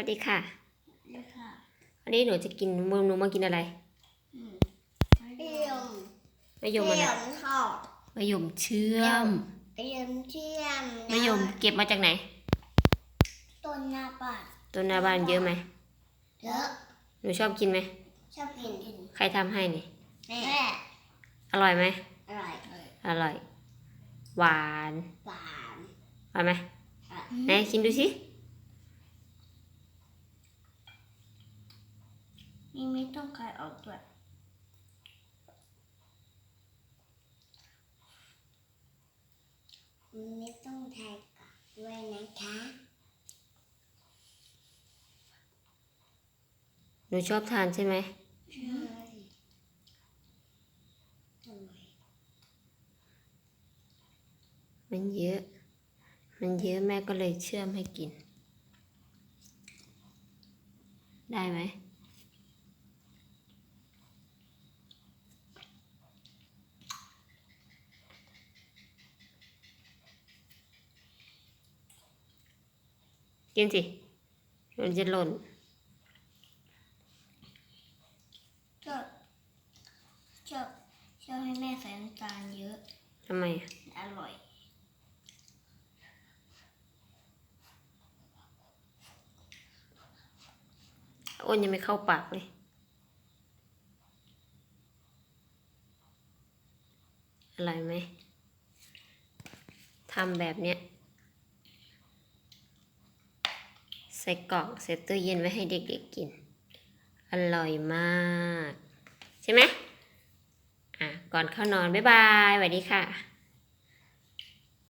วัสดีค่ะนี่ค่ะวันนี้หนูจะกินหนูมากินอะไรอืมเอี่ยมมะยมอะไรเอี่ยมทอดมะยมเชื่อมเอี่ยมเทียมมะยมเก็บมาจากไหน ต้นหน้าป่าต้นหน้าบ้านเยอะไหมเยอะหนูชอบกินไหมชอบกินกินใครทำให้นี่แม่อร่อยไหมอร่อยเลยอร่อย หวานหวานหวานไหมอะไหนกินดูสิ นี่ไม่ ต้องใครออกด้วยไม่ต้องไทยกับด้วยนะคะหนูชอบทานใช่ไหมใช่ทำไมมันเยอะ มันเยอะแม่ก็เลยเชื่อมให้กิน ได้ไหม กินสิ มันจะหล่นชอบชอบชอบให้แม่ใส่น้ำตาลเยอะทำไมอะอร่อย อ้นยังไม่เข้าปากเลยอร่อยไหมทำแบบเนี้ย ใส่กล่องใส่ตู้เย็นไว้ให้เด็กๆกิน อร่อยมาก ใช่ไหมอะก่อนเข้านอน บ๊ายบายสวัสดีค่ะ